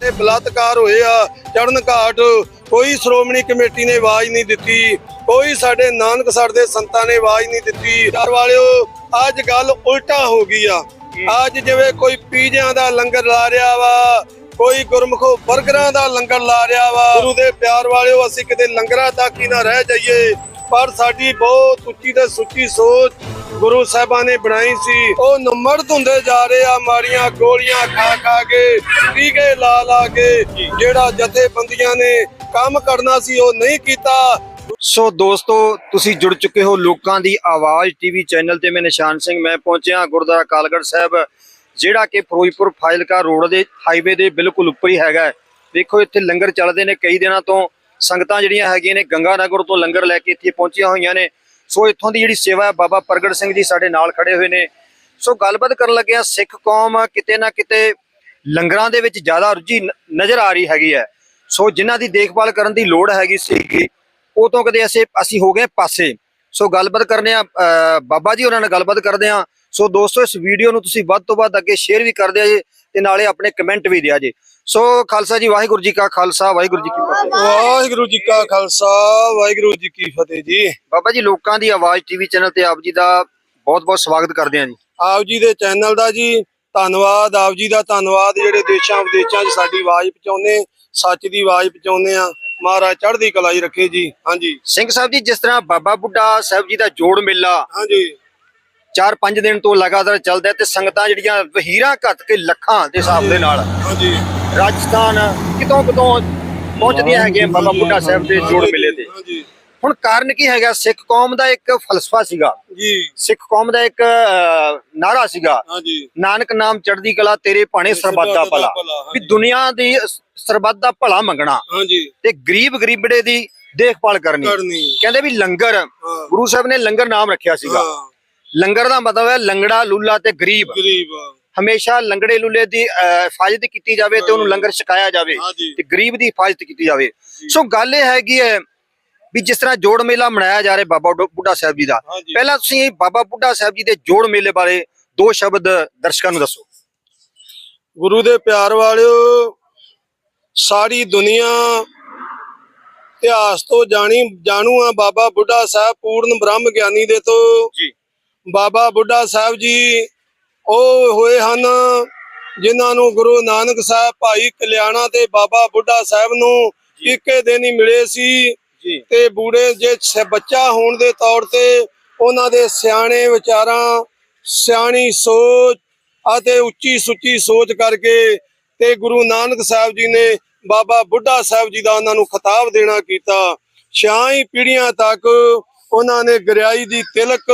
ਤੇ ਬਲਾਤਕਾਰ ਹੋਏ ਆ ਚੜਨ ਘਾਟ, ਕੋਈ ਸ਼੍ਰੋਮਣੀ ਕਮੇਟੀ ਨੇ ਆਵਾਜ਼ ਨਹੀਂ ਦਿੱਤੀ, ਕੋਈ ਸਾਡੇ ਨਾਨਕਸਰ ਦੇ ਸੰਤਾਂ ਨੇ ਆਵਾਜ਼ ਨਹੀਂ ਦਿੱਤੀ। ਘਰ ਵਾਲਿਓ, ਅੱਜ ਗੱਲ ਉਲਟਾ ਹੋ ਗਈ ਆ। ਅੱਜ ਜਿਵੇਂ ਕੋਈ ਪੀਜ਼ਿਆਂ ਦਾ ਲੰਗਰ ਲਾ ਰਿਹਾ ਵਾ, ਕੋਈ ਗੁਰਮਖੋ ਬਰਗਰਾਂ ਦਾ ਲੰਗਰ ਲਾ ਰਿਹਾ ਵਾ। ਗੁਰੂ ਦੇ ਪਿਆਰ ਵਾਲਿਓ, ਅਸੀਂ ਕਿਤੇ ਲੰਗਰਾਂ ਤੱਕ ਹੀ ਨਾ ਰਹਿ ਜਾਈਏ। ਪਰ ਸਾਡੀ ਬਹੁਤ ਉੱਚੀ ਤੇ ਸੁੱਚੀ ਸੋਚ ਗੁਰੂ ਸਾਹਿਬਾਂ ਨੇ ਬਣਾਈ ਸੀ। ਉਹ ਨਮਰਦ ਹੁੰਦੇ ਜਾ ਰਹੇ ਆ, ਮਾਰੀਆਂ ਗੋਲੀਆਂ ਖਾ ਖਾ ਕੇ ਟੀਕੇ ਲਾ ਲਾ ਕੇ, ਜਿਹੜਾ ਜਥੇਬੰਦੀਆਂ ਨੇ ਕੰਮ ਕਰਨਾ ਸੀ ਉਹ ਨਹੀਂ ਕੀਤਾ। ਸੋ ਦੋਸਤੋ, ਤੁਸੀਂ ਜੁੜ ਚੁੱਕੇ ਹੋ ਲੋਕਾਂ ਦੀ ਆਵਾਜ਼ ਟੀਵੀ ਚੈਨਲ ਤੇ। ਮੈਂ ਨਿਸ਼ਾਨ ਸਿੰਘ, ਮੈਂ ਪਹੁੰਚਿਆ ਗੁਰਦੁਆਰਾ ਕਾਲਗੜ ਸਾਹਿਬ, ਜਿਹੜਾ ਕਿ ਫਿਰੋਜ਼ਪੁਰ ਫਾਜ਼ਿਲਕਾ ਰੋਡ ਦੇ ਹਾਈਵੇ ਦੇ ਬਿਲਕੁਲ ਉੱਪਰ ਹੀ ਹੈਗਾ ਦੇਖੋ, ਇੱਥੇ ਲੰਗਰ ਚੱਲਦੇ ਨੇ ਕਈ ਦਿਨਾਂ ਤੋਂ। ਸੰਗਤਾਂ ਜਿਹੜੀਆਂ ਹੈਗੀਆਂ ਨੇ ਗੰਗਾ ਨਗਰ ਤੋਂ ਲੰਗਰ ਲੈ ਕੇ ਇੱਥੇ ਪਹੁੰਚੀਆਂ ਹੋਈਆਂ ਨੇ। ਸੋ ਇੱਥੋਂ ਦੀ ਜਿਹੜੀ ਸੇਵਾ ਹੈ, ਬਾਬਾ ਪ੍ਰਗਟ ਸਿੰਘ ਜੀ ਸਾਡੇ ਨਾਲ ਖੜੇ ਹੋਏ ਨੇ। ਸੋ ਗੱਲਬਾਤ ਕਰਨ ਲੱਗਿਆ, ਸਿੱਖ ਕੌਮ ਕਿਤੇ ਨਾ ਕਿਤੇ ਲੰਗਰਾਂ ਦੇ ਵਿੱਚ ਜ਼ਿਆਦਾ ਰੁਝੀ ਨਜ਼ਰ ਆ ਰਹੀ ਹੈਗੀ ਹੈ। ਸੋ ਜਿਨ੍ਹਾਂ ਦੀ ਦੇਖਭਾਲ ਕਰਨ ਦੀ ਲੋੜ ਹੈਗੀ ਸੀਗੀ ਉਹ ਤੋਂ ਕਦੇ ਅਸੀਂ ਅਸੀਂ ਹੋ ਗਏ ਪਾਸੇ। ਸੋ ਗੱਲਬਾਤ ਕਰਨੇ ਆ, ਅਹ ਬਾਬਾ ਜੀ ਉਹਨਾਂ ਨਾਲ ਗੱਲਬਾਤ ਕਰਦੇ ਆ। ਸੋ ਦੋਸਤੋ ਇਸ ਵੀਡੀਓ ਨੂੰ ਤੁਸੀਂ ਵੱਧ ਤੋਂ ਵੱਧ ਅੱਗੇ ਸ਼ੇਅਰ ਵੀ ਕਰ ਦਿਆ ਜੇ ਤੇ ਨਾਲੇ ਆਪਣੇ ਕਮੈਂਟ ਵੀ ਦਿਆ ਜੇ ਸੋ ਖਾਲਸਾ ਜੀ ਵਾਹਿਗੁਰੂ ਜੀ ਕਾ ਖਾਲਸਾ ਵਾਹਿਗੁਰੂ ਜੀ ਕੀ ਫਤਿਹ। ਵਾਹਿਗੁਰੂ ਜੀ ਕਾ ਖਾਲਸਾ ਵਾਹਿਗੁਰੂ ਜੀ ਕੀ ਫਤਿਹ ਜੀ। ਬਾਬਾ ਜੀ ਲੋਕਾਂ ਦੀ ਆਵਾਜ਼ ਟੀਵੀ ਚੈਨਲ ਤੇ ਆਪ ਜੀ ਦਾ ਬਹੁਤ ਬਹੁਤ ਸਵਾਗਤ ਕਰਦੇ ਆ ਜੀ। ਆਪ ਜੀ ਦੇ ਚੈਨਲ ਦਾ ਜੀ ਧੰਨਵਾਦ। ਆਪ ਜੀ ਦਾ ਧੰਨਵਾਦ। ਜਿਹੜੇ ਦੇਸ਼ਾਂ ਵਿਦੇਸ਼ਾਂ 'ਚ ਸਾਡੀ ਆਵਾਜ਼ ਪਹੁੰਚਾਉਂਦੇ ਸੱਚ ਦੀ ਆਵਾਜ਼ ਪਹੁੰਚਾਉਂਦੇ ਆ। ਮਹਾਰਾਜ ਚੜ੍ਹਦੀ ਕਲਾ ਹੀ ਰੱਖੇ ਜੀ। ਹਾਂਜੀ। ਸਿੰਘ ਸਾਹਿਬ ਜੀ ਜਿਸ ਤਰ੍ਹਾਂ ਬਾਬਾ ਬੁੱਢਾ ਸਾਹਿਬ ਜੀ ਦਾ ਜੋੜ ਮੇਲਾ ਹਾਂਜੀ। 4-5 ਦਿਨ ਤੋਂ ਲਗਾਤਾਰ ਚੱਲਦਾ ਤੇ ਸੰਗਤਾਂ ਜਿਹੜੀਆਂ ਵਹੀਰਾਂ ਘੱਟ ਕੇ ਲੱਖਾਂ ਦੇ ਹਿਸਾਬ ਦੇ ਨਾਲ ਹਾਂਜੀ। ਰਾਜਸਥਾਨ ਕਿਤੋਂ ਕਿਤੋਂ ਪਹੁੰਚਦੀਆਂ ਹੈਗੀਆਂ ਬਾਬਾ ਬੁੱਢਾ ਸਾਹਿਬ ਦੇ ਜੋੜ ਮੇਲੇ ਤੇ। ਹਾਂਜੀ। ਹੁਣ ਕਾਰਨ ਕੀ ਹੈਗਾ? ਸਿੱਖ ਕੌਮ ਦਾ ਇੱਕ ਫਲਸਫਾ ਸੀਗਾ। ਜੀ। ਸਿੱਖ ਕੌਮ ਦਾ ਇੱਕ ਨਾਰਾ ਸੀਗਾ। ਹਾਂਜੀ। ਨਾਨਕ ਨਾਮ ਚੜ੍ਹਦੀ ਕਲਾ ਤੇਰੇ ਭਾਣੇ ਸਰਬੱਤ ਦਾ ਭਲਾ। ਵੀ ਦੁਨੀਆ ਦੀ ਸਰਬੱਤ ਦਾ ਭਲਾ ਮੰਗਣਾ। ਹਾਂਜੀ। ਤੇ ਗਰੀਬ ਗਰੀਬੜੇ ਦੀ ਦੇਖਭਾਲ ਕਰਨੀ। ਕਹਿੰਦੇ ਵੀ ਲੰਗਰ ਗੁਰੂ ਸਾਹਿਬ ਨੇ ਲੰਗਰ ਨਾਮ ਰੱਖਿਆ ਸੀਗਾ। ਲੰਗਰ ਦਾ ਮਤਲਬ ਹੈ ਲੰਗੜਾ ਲੂਲਾ ਤੇ ਗਰੀਬ। ਗਰੀਬ ਹਮੇਸ਼ਾ ਲੰਗੜੇ ਲੂਲੇ ਦੀ ਹਿਫਾਜ਼ਤ ਕੀਤੀ ਜਾਵੇ ਤੇ ਉਹਨੂੰ ਲੰਗਰ ਛਕਾਇਆ ਜਾਵੇ ਤੇ ਗਰੀਬ ਦੀ ਹਿਫਾਜ਼ਤ ਕੀਤੀ ਜਾਵੇ। ਸੋ ਗੱਲ ਇਹ ਹੈਗੀ ਹੈ ਵੀ ਜਿਸ ਤਰ੍ਹਾਂ ਜੋੜ ਮੇਲਾ ਮਨਾਇਆ ਜਾ ਰਿਹਾ ਬਾਬਾ ਬੁੱਢਾ- ਸਾਹਿਬ ਜੀ ਦਾ ਪਹਿਲਾਂ ਤੁਸੀਂ ਬਾਬਾ ਬੁੱਢਾ ਸਾਹਿਬ ਜੀ ਦੇ ਜੋੜ ਮੇਲੇ ਬਾਰੇ ਦੋ ਸ਼ਬਦ ਦਰਸ਼ਕਾਂ ਨੂੰ ਦੱਸੋ। ਗੁਰੂ ਦੇ ਪਿਆਰ ਵਾਲਿਓ ਸਾਰੀ ਦੁਨੀਆ ਇਤਿਹਾਸ ਤੋਂ ਜਾਣੀ ਜਾਣੂ ਆ ਬਾਬਾ ਬੁੱਢਾ ਸਾਹਿਬ ਪੂਰਨ ਬ੍ਰਹਮ ਗਿਆਨੀ ਦੇ ਤੋਂ। ਜੀ। ਬਾਬਾ ਬੁੱਢਾ ਸਾਹਿਬ ਜੀ ਉਹ ਹੋਏ ਹਨ ਜਿਨ੍ਹਾਂ ਨੂੰ ਗੁਰੂ ਨਾਨਕ ਸਾਹਿਬ ਭਾਈ ਕਲਿਆਣਾ ਤੇ ਬਾਬਾ ਬੁੱਢਾ ਸਾਹਿਬ ਨੂੰ ਇੱਕੇ ਦਿਨ ਹੀ ਮਿਲੇ ਸੀ ਤੇ ਬੂੜੇ ਜੇ ਬੱਚਾ ਹੋਣ ਦੇ ਤੌਰ ਤੇ ਉਹਨਾਂ ਦੇ ਸਿਆਣੇ ਵਿਚਾਰਾਂ ਸਿਆਣੀ ਸੋਚ ਅਤੇ ਉੱਚੀ ਸੁੱਚੀ ਸੋਚ ਕਰਕੇ ਤੇ ਗੁਰੂ ਨਾਨਕ ਸਾਹਿਬ ਜੀ ਨੇ ਬਾਬਾ ਬੁੱਢਾ ਸਾਹਿਬ ਜੀ ਦਾ ਉਹਨਾਂ ਨੂੰ ਖਿਤਾਬ ਦੇਣਾ ਕੀਤਾ। ਛਾਂ ਹੀ ਪੀੜ੍ਹੀਆਂ ਤੱਕ ਉਹਨਾਂ ਨੇ ਗਰਿਆਈ ਦੀ ਤਿਲਕ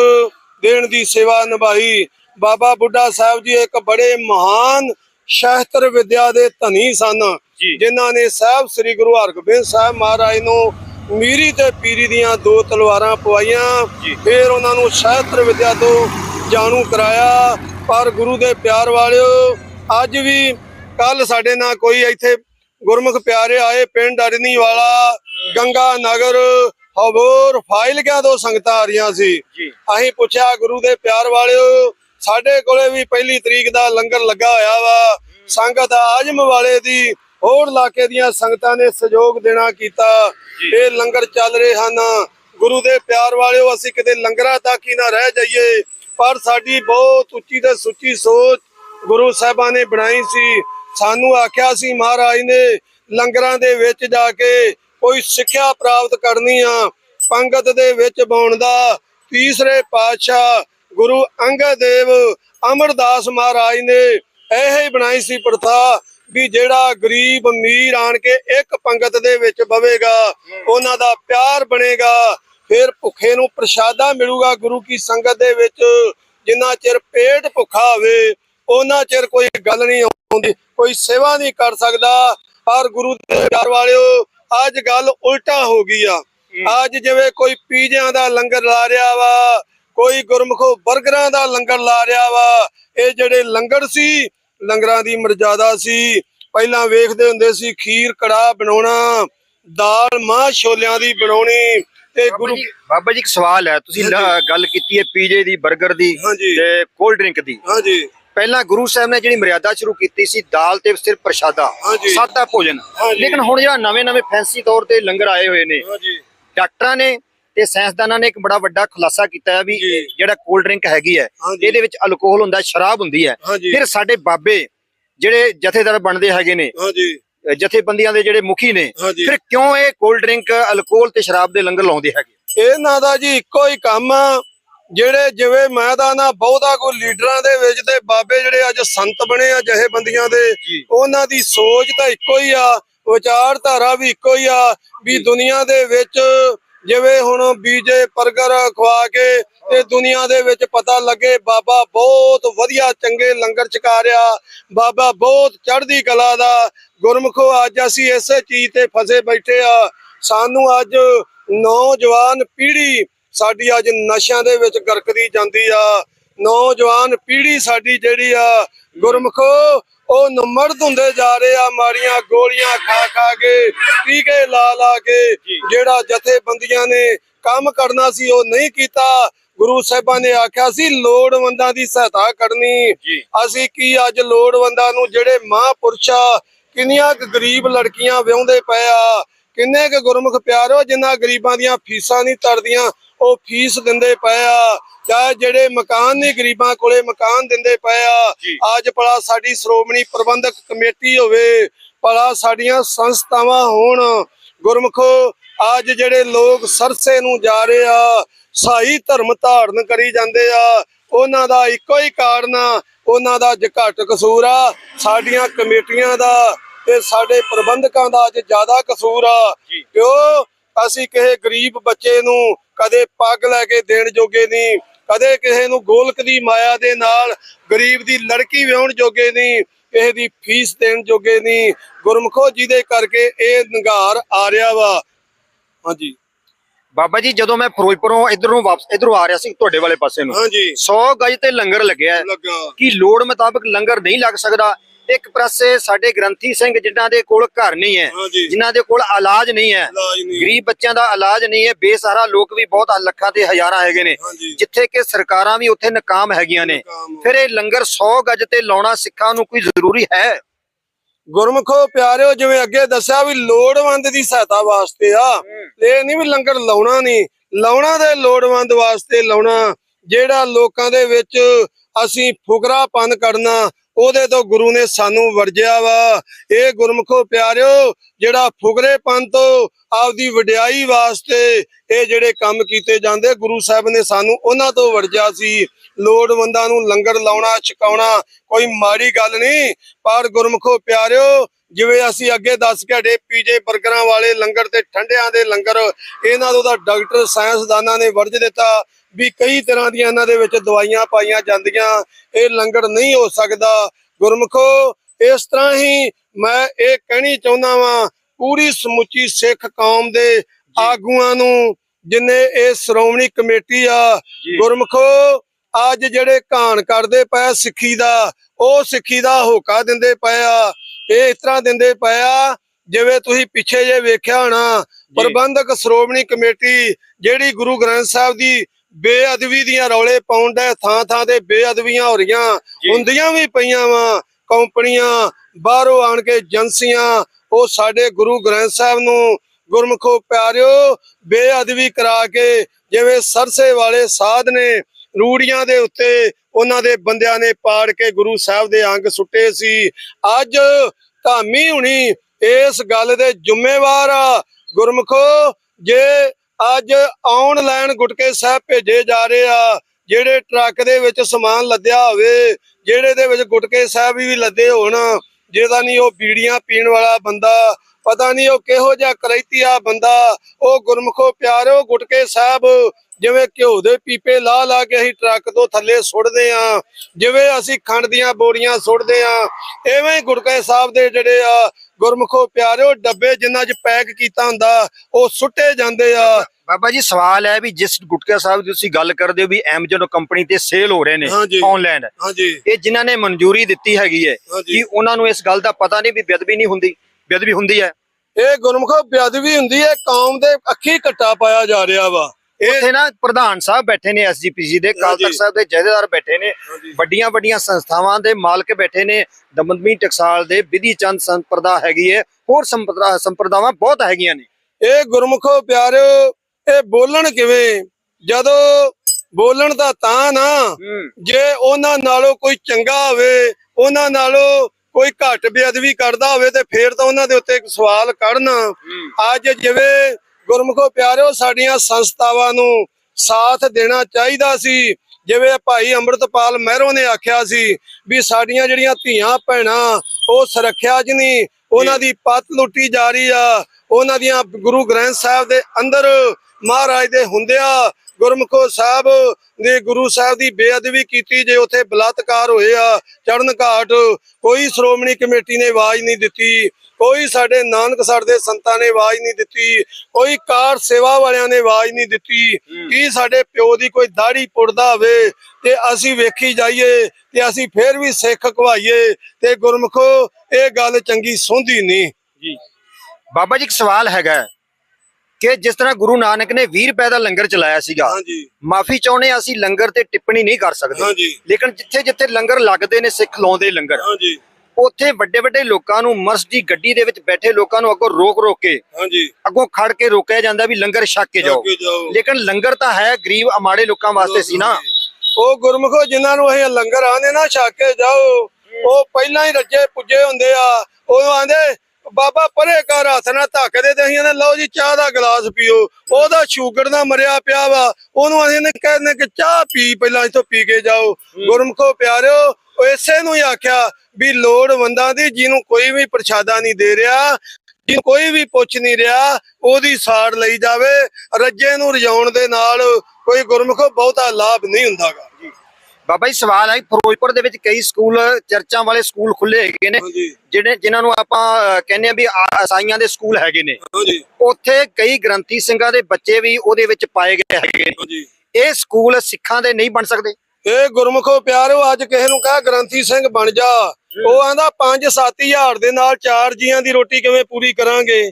ਦੇਣ ਦੀ ਸੇਵਾ ਨਿਭਾਈ ਬਾਬਾ ਬੁੱਢਾ ਸਾਹਿਬ ਜੀ ਇੱਕ ਬੜੇ ਮਹਾਨ ਸ਼ਾਸਤਰ ਵਿਦਿਆ ਦੇ ਧਨੀ ਸਨ। ਜਿਨ੍ਹਾਂ ਨੇ ਸਾਹਿਬ ਸ੍ਰੀ ਗੁਰੂ ਹਰਗੋਬਿੰਦ ਸਾਹਿਬ ਮਹਾਰਾਜ ਨੂੰ ਮੀਰੀ ਤੇ ਪੀਰੀ ਦੀਆਂ ਦੋ ਤਲਵਾਰਾਂ ਪਵਾਈਆਂ। ਫਿਰ ਉਹਨਾਂ ਨੂੰ ਸ਼ਾਸਤਰ ਵਿਦਿਆ ਤੋਂ ਜਾਣੂ ਕਰਾਇਆ ਪਰ ਗੁਰੂ ਦੇ ਪਿਆਰ ਵਾਲਿਓ ਅੱਜ ਵੀ ਕੱਲ ਸਾਡੇ ਨਾਲ ਕੋਈ ਇੱਥੇ ਗੁਰਮੁਖ ਪਿਆਰੇ ਆਏ ਪਿੰਡ ਅਰਨੀ ਵਾਲਾ ਗੰਗਾ ਨਗਰ ਹਬੋਰ ਫਾਈਲਗਿਆਂ ਤੋਂ ਸੰਗਤਾਂ ਆ ਰਹੀਆਂ ਸੀ। ਅਸੀਂ ਪੁੱਛਿਆ ਗੁਰੂ ਦੇ ਪਿਆਰ ਵਾਲਿਓ ਸਾਡੇ ਕੋਲੇ ਵੀ ਪਹਿਲੀ ਤਰੀਕ ਦਾ ਲੰਗਰ ਲੱਗਾ ਹੋਇਆ ਵਾ। ਸੰਗਤ ਆਜਮ ਵਾਲੇ ਦੀ ਹੋਰ ਇਲਾਕੇ ਦੀਆਂ ਸੰਗਤਾਂ ਨੇ ਸਹਿਯੋਗ ਦੇਣਾ ਕੀਤਾ। ਇਹ ਲੰਗਰ ਚੱਲ ਰਹੇ ਹਨ। ਗੁਰੂ ਦੇ ਪਿਆਰ ਵਾਲਿਓ ਅਸੀਂ ਕਿਤੇ ਲੰਗਰਾਂ ਤੱਕ ਹੀ ਨਾ ਰਹਿ ਜਾਈਏ। ਪਰ ਸਾਡੀ ਬਹੁਤ ਉੱਚੀ ਤੇ ਸੁੱਚੀ ਸੋਚ ਗੁਰੂ ਸਾਹਿਬਾਂ ਨੇ ਬਣਾਈ ਸੀ। ਸਾਨੂੰ ਆਖਿਆ ਸੀ ਮਹਾਰਾਜ ਨੇ ਲੰਗਰਾਂ ਦੇ ਵਿੱਚ ਜਾ ਕੇ ਕੋਈ ਸਿੱਖਿਆ ਪ੍ਰਾਪਤ ਕਰਨੀ ਆ, ਪੰਗਤ ਦੇ ਵਿੱਚ ਬਾਉਣ ਦਾ। ਤੀਸਰੇ ਪਾਤਸ਼ਾਹ ਗੁਰੂ ਅੰਗਦ ਦੇਵ ਅਮਰਦਾਸ ਮਹਾਰਾਜ ਨੇ ਇਹ ਹੀ ਬਣਾਈ ਸੀ ਪ੍ਰਥਾ ਵੀ ਜਿਹੜਾ ਗਰੀਬ ਅਮੀਰ ਆਣ ਕੇ ਇੱਕ ਪੰਗਤ ਦੇ ਵਿੱਚ ਬਵੇਗਾ, ਉਹਨਾਂ ਦਾ ਪਿਆਰ ਬਣੇਗਾ, ਫਿਰ ਭੁੱਖੇ ਨੂੰ ਪ੍ਰਸ਼ਾਦਾ ਮਿਲੂਗਾ ਗੁਰੂ ਕੀ ਸੰਗਤ ਦੇ ਵਿੱਚ। ਜਿੰਨਾ ਚਿਰ ਪੇਟ ਭੁੱਖਾ ਹੋਵੇ, ਉਹਨਾਂ ਚਿਰ ਕੋਈ ਗੱਲ ਨਹੀਂ ਆਉਂਦੀ, ਕੋਈ ਸੇਵਾ ਨਹੀਂ ਕਰ ਸਕਦਾ। ਪਰ ਗੁਰੂ ਦੇ ਪਿਆਰ ਵਾਲਿਓ ਅੱਜ ਗੱਲ ਉਲਟਾ ਹੋ ਗਈ ਆ। ਅੱਜ ਜਿਵੇਂ ਕੋਈ ਪੀਜ਼ਿਆਂ ਦਾ ਲੰਗਰ ਲਾ ਰਿਹਾ ਵਾ ਕੋਈ ਗੁਰਮਖੋ 버ਗਰਾਂ ਦਾ ਲੰਗਰ ਲਾ ਰਿਹਾ ਵਾ ਇਹ ਜਿਹੜੇ ਲੰਗਰ ਸੀ ਲੰਗਰਾਂ ਦੀ ਮਰਜ਼ਾਦਾ ਸੀ। ਪਹਿਲਾਂ ਵੇਖਦੇ ਹੁੰਦੇ ਸੀ ਖੀਰ ਕੜਾ ਬਣਾਉਣਾ ਦਾਲ ਮਾਂ ਛੋਲਿਆਂ ਦੀ ਬਣਾਉਣੀ ਤੇ ਗੁਰੂ ਬਾਬਾ ਜੀ ਇੱਕ ਸਵਾਲ ਹੈ ਤੁਸੀਂ ਗੱਲ ਕੀਤੀ ਹੈ ਪੀਜੇ ਦੀ 버ਗਰ ਦੀ। ਤੇ ਕੋਲਡ ਡਰਿੰਕ ਦੀ। ਹਾਂਜੀ। ਪਹਿਲਾਂ ਗੁਰੂ ਸਾਹਿਬ ਨੇ ਜਿਹੜੀ ਮਰਿਆਦਾ ਸ਼ੁਰੂ ਕੀਤੀ ਸੀ ਦਾਲ ਤੇ ਸਿਰਫ ਪ੍ਰਸ਼ਾਦਾ। ਸਾਦਾ ਭੋਜਨ। ਲੇਕਿਨ ਹੁਣ ਜਿਹੜਾ ਨਵੇਂ-ਨਵੇਂ ਫੈਂਸੀ ਤੌਰ ਤੇ ਲੰਗਰ ਆਏ ਹੋਏ ਨੇ ਡਾਕਟਰਾਂ ਨੇ ਤੇ ਸਾਇੰਸਦਾਨਾਂ ਨੇ ਇੱਕ ਬੜਾ ਵੱਡਾ ਖੁਲਾਸਾ ਕੀਤਾ ਹੈ ਵੀ। ਜਿਹੜਾ ਕੋਲਡ ਡਰਿੰਕ ਹੈਗੀ ਹੈ। ਇਹਦੇ ਵਿੱਚ ਅਲਕੋਹਲ ਹੁੰਦਾ ਸ਼ਰਾਬ ਹੁੰਦੀ ਹੈ। ਫਿਰ ਸਾਡੇ ਬਾਬੇ ਜਿਹੜੇ ਜਥੇਦਾਰ ਬਣਦੇ ਹੈਗੇ ਨੇ ਜਥੇਬੰਦੀਆਂ ਦੇ ਜਿਹੜੇ ਮੁਖੀ ਨੇ। ਫਿਰ ਕਿਉਂ ਇਹ ਕੋਲਡ ਡਰਿੰਕ ਅਲਕੋਹਲ ਤੇ ਸ਼ਰਾਬ ਦੇ ਲੰਗਰ ਲਾਉਂਦੇ ਹੈਗੇ ਇਹਨਾਂ ਦਾ ਜੀ ਇੱਕੋ ਹੀ ਕੰਮ ਆ ਜਿਹੜੇ ਜਿਵੇਂ ਮੈਂ ਦਾ ਨਾ ਬਹੁਤਾ ਕੋਈ ਲੀਡਰਾਂ ਦੇ ਵਿੱਚ ਤੇ ਬਾਬੇ ਜਿਹੜੇ ਅੱਜ ਸੰਤ ਬਣੇ ਆ ਜਹੇਬੰਦੀਆਂ ਦੇ। ਉਹਨਾਂ ਦੀ ਸੋਚ ਤਾਂ ਇੱਕੋ ਹੀ ਆ ਵਿਚਾਰਧਾਰਾ ਵੀ ਇੱਕੋ ਹੀ ਆ ਵੀ ਦੁਨੀਆ ਦੇ ਵਿੱਚ ਜਿਵੇਂ ਹੁਣ ਬੀਜੇ 버ਗਰ ਖਵਾ ਕੇ ਤੇ ਦੁਨੀਆ ਦੇ ਵਿੱਚ ਪਤਾ ਲੱਗੇ ਬਾਬਾ ਬਹੁਤ ਵਧੀਆ ਚੰਗੇ ਲੰਗਰ ਛਕਾ ਰਿਹਾ ਬਾਬਾ ਬਹੁਤ ਚੜ੍ਹਦੀ ਕਲਾ ਦਾ ਗੁਰਮਖੋ ਅੱਜ ਅਸੀਂ ਇਸੇ ਚੀਜ਼ ਤੇ ਫਸੇ ਬੈਠੇ ਆ। ਸਾਨੂੰ ਅੱਜ ਨੌਜਵਾਨ ਪੀੜ੍ਹੀ ਸਾਡੀ ਅੱਜ ਨਸ਼ਿਆਂ ਦੇ ਵਿੱਚ ਗਰਕਦੀ ਜਾਂਦੀ ਆ। ਨੌਜਵਾਨ ਪੀੜ੍ਹੀ ਸਾਡੀ ਜਿਹੜੀ ਆ ਗੁਰਮਖੋ ਉਹ ਨਮਰਦ ਹੁੰਦੇ ਜਾ ਰਹੇ ਆ ਮਾਰੀਆਂ ਗੋਲੀਆਂ ਖਾ ਖਾ ਕੇ ਟੀਕੇ ਲਾ ਲਾ ਕੇ ਜਿਹੜਾ ਜਥੇਬੰਦੀਆਂ ਨੇ ਕੰਮ ਕਰਨਾ ਸੀ ਉਹ ਨਹੀਂ ਕੀਤਾ। ਗੁਰੂ ਸਾਹਿਬਾਂ ਨੇ ਆਖਿਆ ਸੀ ਲੋੜਵੰਦਾਂ ਦੀ ਸਹਾਇਤਾ ਕਰਨੀ। ਅਸੀਂ ਕੀ ਅੱਜ ਲੋੜਵੰਦਾਂ ਨੂੰ ਜਿਹੜੇ ਮਹਾਂਪੁਰਸ਼ਾ ਕਿੰਨੀਆਂ ਕੁ ਗਰੀਬ ਲੜਕੀਆਂ ਵਿਆਹੁੰਦੇ ਪਏ ਆ ਕਿੰਨੇ ਕੁ ਗੁਰਮੁਖ ਪਿਆਰੋ ਜਿਨ੍ਹਾਂ ਗਰੀਬਾਂ ਦੀਆਂ ਫੀਸਾਂ ਨਹੀਂ ਤਰਦੀਆਂ ਉਹ ਫੀਸ ਦਿੰਦੇ ਪਏ ਆ ਚਾਹੇ ਜਿਹੜੇ ਮਕਾਨ ਨਹੀਂ ਗਰੀਬਾਂ ਕੋਲੇ ਮਕਾਨ ਦਿੰਦੇ ਪਏ ਆ। ਅੱਜ ਭਲਾ ਸਾਡੀ ਸ਼੍ਰੋਮਣੀ ਪ੍ਰਬੰਧਕ ਕਮੇਟੀ ਹੋਵੇ ਭਲਾ ਸਾਡੀਆਂ ਸੰਸਥਾਵਾਂ ਹੋਣ ਗੁਰਮਖੋ ਅੱਜ ਜਿਹੜੇ ਲੋਕ ਸਰਸੇ ਨੂੰ ਜਾ ਰਹੇ ਆ ਸਾਈ ਧਰਮ ਧਾਰਨ ਕਰੀ ਜਾਂਦੇ ਆ ਉਹਨਾਂ ਦਾ ਇੱਕੋ ਹੀ ਕਾਰਨ ਆ ਉਹਨਾਂ ਦਾ ਅੱਜ ਘੱਟ ਕਸੂਰ ਆ ਸਾਡੀਆਂ ਕਮੇਟੀਆਂ ਦਾ ਤੇ ਸਾਡੇ ਪ੍ਰਬੰਧਕਾਂ ਦਾ ਅੱਜ ਜ਼ਿਆਦਾ ਕਸੂਰ ਆ। ਕਿਉਂ ਅਸੀਂ ਕਿਸੇ ਗਰੀਬ ਬੱਚੇ ਨੂੰ ਕਦੇ ਪੱਗ ਲੈ ਕੇ ਦੇਣ ਜੋਗੇ ਨਹੀਂ ਕਦੇ ਕਿਸੇ ਨੂੰ ਗੋਲਕ ਦੀ ਮਾਇਆ ਦੇ ਨਾਲ ਗਰੀਬ ਦੀ ਲੜਕੀ ਵਿਆਹਣ ਜੋਗੇ ਨਹੀਂ ਕਿਸੇ ਦੀ ਫੀਸ ਦੇਣ ਜੋਗੇ ਨਹੀਂ। ਗੁਰਮਖੋ ਜਿਹਦੇ ਕਰਕੇ ਇਹ ਨਿਗਾਰ ਆ ਰਿਹਾ ਵਾ। ਹਾਂਜੀ। ਬਾਬਾ ਜੀ ਜਦੋਂ ਮੈਂ ਫਿਰੋਜ਼ਪੁਰੋਂ ਇਧਰੋਂ ਵਾਪਸ ਇਧਰੋਂ ਆ ਰਿਹਾ ਸੀ ਤੁਹਾਡੇ ਵਾਲੇ ਪਾਸੇ ਨੂੰ ਹਾਂਜੀ। 100 ਗਜ ਤੇ ਲੰਗਰ ਲੱਗਿਆ। ਹੈ ਲੱਗਾ। ਕਿ ਲੋੜ ਮੁਤਾਬਕ ਲੰਗਰ ਨਹੀਂ ਲੱਗ ਸਕਦਾ? ਇੱਕ ਪਾਸੇ ਸਾਡੇ ਗ੍ਰੰਥੀ ਸਿੰਘ ਜਿਨ੍ਹਾਂ ਦੇ ਕੋਲ ਘਰ ਨਹੀਂ ਹੈ ਜਿਨ੍ਹਾਂ ਦੇ ਕੋਲ ਇਲਾਜ ਨਹੀਂ ਹੈ। ਗਰੀਬ ਬੱਚਿਆਂ ਦਾ ਇਲਾਜ ਨਹੀਂ ਹੈ ਬੇਸਹਾਰਾ ਲੋਕ ਵੀ ਬਹੁਤ ਲੱਖਾਂ ਤੇ ਹਜ਼ਾਰਾਂ ਹੈਗੇ ਨੇ। ਜਿੱਥੇ ਕਿ ਸਰਕਾਰਾਂ ਵੀ ਉੱਥੇ ਨਾਕਾਮ ਹੈਗੀਆਂ ਨੇ। ਫਿਰ ਇਹ ਲੰਗਰ 100 ਗਜ ਤੇ ਲਾਉਣਾ ਸਿੱਖਾਂ ਨੂੰ ਕੋਈ ਜ਼ਰੂਰੀ ਹੈ? ਗੁਰਮਖੋ ਪਿਆਰਿਓ ਜਿਵੇਂ ਅੱਗੇ ਦੱਸਿਆ ਵੀ ਲੋੜਵੰਦ ਦੀ ਸਹਾਇਤਾ ਵਾਸਤੇ ਆ ਇਹ ਨਹੀਂ ਵੀ ਲੰਗਰ ਲਾਉਣਾ ਨਹੀਂ। ਲਾਉਣਾ ਦੇ ਲੋੜਵੰਦ ਵਾਸਤੇ ਲਾਉਣਾ ਜਿਹੜਾ ਲੋਕਾਂ ਦੇ ਵਿੱਚ ਅਸੀਂ ਫੁਕਰਾਪਨ ਕਰਨਾ ਉਹਦੇ ਤੋਂ ਗੁਰੂ ਨੇ ਸਾਨੂੰ ਵਰਜਿਆ ਵਾ। ਇਹ ਗੁਰਮਖੋ ਪਿਆਰਿਓ, ਜਿਹੜਾ ਫੁਕਰੇਪਨ ਤੋਂ ਆਪਦੀ ਵਡਿਆਈ ਵਾਸਤੇ ਇਹ ਜਿਹੜੇ ਕੰਮ ਕੀਤੇ ਜਾਂਦੇ, ਗੁਰੂ ਸਾਹਿਬ ਨੇ ਸਾਨੂੰ ਉਹਨਾਂ ਤੋਂ ਵਰਜਿਆ ਸੀ। ਲੋੜਵੰਦਾਂ ਨੂੰ ਲੰਗਰ ਲਾਉਣਾ, ਛਕਾਉਣਾ ਕੋਈ ਮਾੜੀ ਗੱਲ ਨਹੀਂ। ਪਰ ਗੁਰਮਖੋ ਪਿਆਰਿਓ, ਜਿਵੇਂ ਅਸੀਂ ਅੱਗੇ ਦੱਸ ਕੇ ਹਟੇ ਪੀਜੇ ਬਰਗਰਾਂ ਵਾਲੇ ਲੰਗਰ ਤੇ ਠੰਡਿਆਂ ਦੇ ਲੰਗਰ, ਇਹਨਾਂ ਤੋਂ ਤਾਂ ਡਾਕਟਰ, ਸਾਇੰਸਦਾਨਾਂ ਨੇ ਵਰਜ ਦਿੱਤਾ। ਵੀ ਕਈ ਤਰ੍ਹਾਂ ਦੀਆਂ ਇਹਨਾਂ ਦੇ ਵਿੱਚ ਦਵਾਈਆਂ ਪਾਈਆਂ ਜਾਂਦੀਆਂ ਇਹ ਲੰਗਰ ਨਹੀਂ ਹੋ ਸਕਦਾ। ਗੁਰਮਖੋ ਇਸ ਤਰ੍ਹਾਂ ਹੀ ਮੈਂ ਇਹ ਕਹਿਣੀ ਚਾਹੁੰਦਾ ਵਾਂ ਪੂਰੀ ਸਮੁੱਚੀ ਸਿੱਖ ਕੌਮ ਦੇ ਆਗੂਆਂ ਨੂੰ ਜਿਨੇ ਇਹ ਸ਼੍ਰੋਮਣੀ ਕਮੇਟੀ ਆ। ਗੁਰਮਖੋ ਅੱਜ ਜਿਹੜੇ ਘਾਣ ਕਰਦੇ ਪਏ ਸਿੱਖੀ ਦਾ ਉਹ ਸਿੱਖੀ ਦਾ ਹੋਕਾ ਦਿੰਦੇ ਪਏ ਆ ਇਹ ਇਸ ਤਰ੍ਹਾਂ ਦਿੰਦੇ ਪਏ ਆ ਜਿਵੇਂ ਤੁਸੀਂ ਪਿੱਛੇ ਜੇ ਵੇਖਿਆ ਹੋਣਾ ਪ੍ਰਬੰਧਕ ਸ਼੍ਰੋਮਣੀ ਕਮੇਟੀ ਜਿਹੜੀ ਗੁਰੂ ਗ੍ਰੰਥ ਸਾਹਿਬ ਦੀ ਬੇਅਦਬੀ ਦੀਆਂ ਰੌਲੇ ਪਾਉਣ ਦਾ ਥਾਂ ਥਾਂ ਤੇ ਬੇਅਦਬੀਆਂ ਹੋ ਰਹੀਆਂ। ਹੁੰਦੀਆਂ ਵੀ ਪਈਆਂ ਵਾ ਕੰਪਨੀਆਂ ਬਾਹਰੋਂ ਆਣ ਕੇ ਏਜੰਸੀਆਂ ਉਹ ਸਾਡੇ ਗੁਰੂ ਗ੍ਰੰਥ ਸਾਹਿਬ ਨੂੰ ਗੁਰਮਖੋ ਪਿਆਰਿਓ ਬੇਅਦਬੀ ਕਰਾ ਕੇ ਜਿਵੇਂ ਸਰਸੇ ਵਾਲੇ ਸਾਧ ਨੇ ਰੂੜੀਆਂ ਦੇ ਉੱਤੇ ਉਹਨਾਂ ਦੇ ਬੰਦਿਆਂ ਨੇ ਪਾੜ ਕੇ ਗੁਰੂ ਸਾਹਿਬ ਦੇ ਅੰਗ ਸੁੱਟੇ ਸੀ। ਅੱਜ ਧਾਮੀ ਹੁਣੀ ਇਸ ਗੱਲ ਦੇ ਜ਼ਿੰਮੇਵਾਰ ਆ। ਗੁਰਮਖੋ ਜੇ ਅੱਜ ਆਨਲਾਈਨ ਗੁਟਕੇ ਸਾਹਿਬ ਭੇਜੇ ਜਾ ਰਹੇ ਆ, ਜਿਹੜੇ ਟਰੱਕ ਦੇ ਵਿੱਚ ਸਮਾਨ ਲੱਦਿਆ ਹੋਵੇ, ਜਿਹੜੇ ਦੇ ਵਿੱਚ ਗੁਟਕੇ ਸਾਹਿਬ ਵੀ ਲੱਦੇ ਹੋਣ, ਜਿਹਦਾ ਨਹੀਂ ਉਹ ਬੀੜੀਆਂ ਪੀਣ ਵਾਲਾ ਬੰਦਾ, ਪਤਾ ਨਹੀਂ ਉਹ ਕਿਹੋ ਜਿਹਾ ਕਰੈਤੀਆ ਬੰਦਾ, ਉਹ ਗੁਰਮਖੋ ਪਿਆਰਿਓ ਗੁਟਕੇ ਸਾਹਿਬ, ਜਿਵੇਂ ਘਿਓ ਦੇ ਪੀਪੇ ਲਾ ਲਾ ਕੇ ਅਸੀਂ ਟਰੱਕ ਤੋਂ ਥੱਲੇ ਸੁੱਟਦੇ ਆ, ਜਿਵੇਂ ਅਸੀਂ ਖੰਡ ਦੀਆਂ ਬੋਰੀਆਂ ਸੁੱਟਦੇ ਆ, ਐਵੇਂ ਹੀ ਗੁਟਕੇ ਸਾਹਿਬ ਦੇ ਜਿਹੜੇ ਆ, ਗੁਰਮਖੋ ਪਿਆਰਿਓ ਡੱਬੇ ਜਿਨ੍ਹਾਂ 'ਚ ਪੈਕ ਕੀਤਾ ਹੁੰਦਾ, ਉਹ ਸੁੱਟੇ ਜਾਂਦੇ ਆ ਬਾਬਾ ਜੀ ਸਵਾਲ ਹੈ ਵੀ ਜਿਸ ਗੁਟਕਾ ਸਾਹਿਬ ਦੀ ਤੁਸੀਂ ਗੱਲ ਕਰਦੇ ਹੋ ਵੀ ਐਮਜਨ ਕੰਪਨੀ ਤੇ ਸੇਲ ਹੋ ਰਹੇ ਨੇ ਹਾਂਜੀ। ਆਨਲਾਈਨ ਹਾਂਜੀ ਇਹ ਜਿਨ੍ਹਾਂ ਨੇ ਮਨਜ਼ੂਰੀ ਦਿੱਤੀ ਹੈਗੀ ਹੈ ਹਾਂਜੀ। ਕਿ ਉਹਨਾਂ ਨੂੰ ਇਸ ਗੱਲ ਦਾ ਪਤਾ ਨਹੀਂ ਵੀ ਬੇਅਦਬੀ ਨਹੀਂ ਹੁੰਦੀ ਬੇਅਦਬੀ ਹੁੰਦੀ ਹੈ ਇਹ ਗੁਰਮਖੋ ਬੇਅਦਬੀ ਹੁੰਦੀ ਹੈ ਕੌਮ ਦੇ ਅੱਖੀ ਕੱਟਾ ਪਾਇਆ ਜਾ ਰਿਹਾ ਵਾ ਇਹ ਉੱਥੇ ਨਾ ਪ੍ਰਧਾਨ ਸਾਹਿਬ ਬੈਠੇ ਨੇ ਐਸਜੀਪੀਸੀ ਦੇ ਕਾਲ ਹਾਂਜੀ। ਤਖਤ ਸਾਹਿਬ ਦੇ ਜਥੇਦਾਰ ਬੈਠੇ ਨੇ ਹਾਂਜੀ। ਵੱਡੀਆਂ ਵੱਡੀਆਂ ਸੰਸਥਾਵਾਂ ਦੇ ਮਾਲਕ ਬੈਠੇ ਨੇ ਦਮਦਮੀ ਟਕਸਾਲ ਦੇ ਵਿਧੀ ਚੰਦ ਸੰਪਰਦਾ ਹੈਗੀ ਹੈ ਹੋਰ ਸੰਪਰਦਾ ਸੰਪਰਦਾਵਾਂ ਬਹੁਤ ਹੈਗੀਆਂ ਨੇ ਇਹ ਗੁਰਮੁਖੋ ਪਿਆਰਿਓ ਇਹ ਬੋਲਣ ਕਿਵੇਂ? ਜਦੋਂ ਬੋਲਣ ਦਾ ਤਾਂ ਨਾ ਜੇ ਉਹਨਾਂ ਨਾਲੋਂ ਕੋਈ ਚੰਗਾ ਹੋਵੇ ਉਹਨਾਂ ਨਾਲੋਂ ਕੋਈ ਘੱਟ ਬੇਅਦਬੀ ਕਰਦਾ ਹੋਵੇ ਤੇ ਫੇਰ ਤਾਂ ਉਹਨਾਂ ਦੇ ਉੱਤੇ ਇੱਕ ਸਵਾਲ ਕੱਢਣ। ਅੱਜ ਜਿਵੇਂ ਗੁਰਮੁਖੋ ਪਿਆਰਿਓ ਸਾਡੀਆਂ ਸੰਸਥਾਵਾਂ ਨੂੰ ਸਾਥ ਦੇਣਾ ਚਾਹੀਦਾ ਸੀ। ਜਿਵੇਂ ਭਾਈ ਅੰਮ੍ਰਿਤਪਾਲ ਮਹਿਰੋ ਨੇ ਆਖਿਆ ਸੀ ਵੀ ਸਾਡੀਆਂ ਜਿਹੜੀਆਂ ਧੀਆਂ ਭੈਣਾਂ ਉਹ ਸੁਰੱਖਿਆ ਨਹੀਂ ਉਹਨਾਂ ਦੀ ਪੱਤ ਲੁੱਟੀ ਜਾ ਰਹੀ ਆ। ਉਹਨਾਂ ਦੀਆਂ ਗੁਰੂ ਗ੍ਰੰਥ ਸਾਹਿਬ ਦੇ ਅੰਦਰ ਮਹਾਰਾਜ ਦੇ ਹੁੰਦਿਆਂ ਗੁਰਮੁਖੋ ਸਾਹਿਬ ਦੇ ਗੁਰੂ ਸਾਹਿਬ ਦੀ ਬੇਅਦਬੀ ਕੀਤੀ ਜੇ ਉੱਥੇ ਬਲਾਤਕਾਰ ਹੋਏ ਆ ਚੜਨ ਘਾਟ ਕੋਈ ਸ਼੍ਰੋਮਣੀ ਕਮੇਟੀ ਨੇ ਆਵਾਜ਼ ਨਹੀਂ ਦਿੱਤੀ ਕੋਈ ਸਾਡੇ ਨਾਨਕਸਰ ਦੇ ਸੰਤਾਂ ਨੇ ਆਵਾਜ਼ ਨਹੀਂ ਦਿੱਤੀ ਕੋਈ ਕਾਰ ਸੇਵਾ ਵਾਲਿਆਂ ਨੇ ਆਵਾਜ਼ ਨਹੀਂ ਦਿੱਤੀ ਕੀ ਸਾਡੇ ਪਿਓ ਦੀ ਕੋਈ ਦਾੜੀ ਪੁੱਟਦਾ ਹੋਵੇ ਤੇ ਅਸੀਂ ਵੇਖੀ ਜਾਈਏ ਤੇ ਅਸੀਂ ਫੇਰ ਵੀ ਸਿੱਖ ਕਵਾਈਏ ਤੇ ਗੁਰਮੁਖੋ ਇਹ ਗੱਲ ਚੰਗੀ ਸੁਣਦੀ ਨਹੀਂ। ਜੀ। ਬਾਬਾ ਜੀ ਇੱਕ ਸਵਾਲ ਹੈਗਾ ਕਿ ਜਿਸ ਤਰ੍ਹਾਂ ਗੁਰੂ ਨਾਨਕ ਨੇ 20 ਰੁਪਏ ਦਾ ਲੰਗਰ ਚਲਾਇਆ ਸੀਗਾ ਹਾਂਜੀ। ਮਾਫੀ ਚਾਹੁੰਦੇ ਹਾਂ, ਅਸੀਂ ਲੰਗਰ ਤੇ ਟਿੱਪਣੀ ਨਹੀਂ ਕਰ ਸਕਦੇ। ਹਾਂਜੀ। ਲੇਕਿਨ ਜਿੱਥੇ ਜਿੱਥੇ ਲੰਗਰ ਲੱਗਦੇ ਨੇ ਸਿੱਖ ਲਾਉਂਦੇ ਲੰਗਰ ਹਾਂਜੀ। ਉੱਥੇ ਵੱਡੇ ਵੱਡੇ ਲੋਕਾਂ ਨੂੰ ਮਰਸ ਦੀ ਗੱਡੀ ਦੇ ਵਿੱਚ ਬੈਠੇ ਲੋਕਾਂ ਨੂੰ ਅੱਗੋਂ ਰੋਕ ਰੋਕ ਕੇ ਹਾਂਜੀ। ਅੱਗੋਂ ਖੜ ਕੇ ਰੋਕਿਆ ਜਾਂਦਾ ਵੀ ਲੰਗਰ ਛਕ ਕੇ ਜਾਓ। ਅੱਗੇ ਜਾਓ। ਲੇਕਿਨ ਲੰਗਰ ਤਾਂ ਹੈ ਗਰੀਬ ਅਮਾੜੇ ਲੋਕਾਂ ਵਾਸਤੇ ਸੀ ਨਾ। ਉਹ ਗੁਰਮੁਖੋ ਜਿਨ੍ਹਾਂ ਨੂੰ ਅਸੀਂ ਲੰਗਰ ਆਂਦੇ ਨਾ ਛਕ ਕੇ ਜਾਓ ਉਹ ਪਹਿਲਾਂ ਹੀ ਰੱਜੇ ਪੁੱਜੇ ਹੁੰਦੇ ਆ। ਉਹ ਆਂਦੇ ਬਾਬਾ ਪਰੇ ਕਰ ਹੱਥ ਨਾਲ ਧੱਕਦੇ ਤੇ ਅਸੀਂ ਕਹਿੰਦੇ ਲਓ ਜੀ ਚਾਹ ਦਾ ਗਲਾਸ ਪੀਓ। ਉਹਦਾ ਸ਼ੂਗਰ ਦਾ ਮਰਿਆ ਪਿਆ ਵਾ। ਉਹਨੂੰ ਅਸੀਂ ਨੇ ਕਹਿੰਦੇ ਕਿ ਚਾਹ ਪੀ ਪਹਿਲਾਂ ਇੱਥੋਂ ਪੀ ਕੇ ਜਾਓ। ਗੁਰਮੁਖੋ ਪਿਆਰਿਓ ਉਹ ਇਸੇ ਨੂੰ ਹੀ ਆਖਿਆ ਵੀ ਲੋੜਵੰਦਾਂ ਦੀ ਜਿਹਨੂੰ ਕੋਈ ਵੀ ਪ੍ਰਸ਼ਾਦਾ ਨਹੀਂ ਦੇ ਰਿਹਾ ਜਿਹਨੂੰ ਕੋਈ ਵੀ ਪੁੱਛ ਨਹੀਂ ਰਿਹਾ ਉਹਦੀ ਸਾੜ ਲਈ ਜਾਵੇ। ਰੱਜੇ ਨੂੰ ਰਜਾਉਣ ਦੇ ਨਾਲ ਕੋਈ ਗੁਰਮੁਖੋ ਬਹੁਤਾ ਲਾਭ ਨਹੀਂ ਹੁੰਦਾਗਾ। ਬਾਬਾ ਜੀ ਸਵਾਲ ਹੈ ਫਿਰੋਜ਼ਪੁਰ ਦੇ ਵਿੱਚ ਕਈ ਸਕੂਲ ਚਰਚਾਂ ਵਾਲੇ ਸਕੂਲ ਖੁੱਲੇ ਹੈਗੇ ਨੇ ਜਿਹੜੇ ਜਿਨ੍ਹਾਂ ਨੂੰ ਆਪਾਂ ਕਹਿੰਦੇ ਆ ਵੀ ਆ- ਈਸਾਈਆਂ ਦੇ ਸਕੂਲ ਹੈਗੇ ਨੇ। ਉੱਥੇ ਕਈ ਗ੍ਰੰਥੀ ਸਿੰਘਾਂ ਦੇ ਬੱਚੇ ਵੀ ਉਹਦੇ ਵਿੱਚ ਪਾਏ ਗਏ ਹੈਗੇ ਨੇ। ਇਹ ਸਕੂਲ ਸਿੱਖਾਂ ਦੇ ਨਹੀਂ ਬਣ ਸਕਦੇ। ਇਹ ਗੁਰਮੁਖੋ ਪਿਆਰਿਓ ਅੱਜ ਕਿਸੇ ਨੂੰ ਕਹਾ ਗ੍ਰੰਥੀ ਸਿੰਘ ਬਣ ਜਾ। ਉਹ ਆਂਦਾ 5-7000 ਦੇ ਨਾਲ ਚਾਰ ਜੀਆਂ ਦੀ ਰੋਟੀ ਕਿਵੇਂ ਪੂਰੀ ਕਰਾਂਗੇ?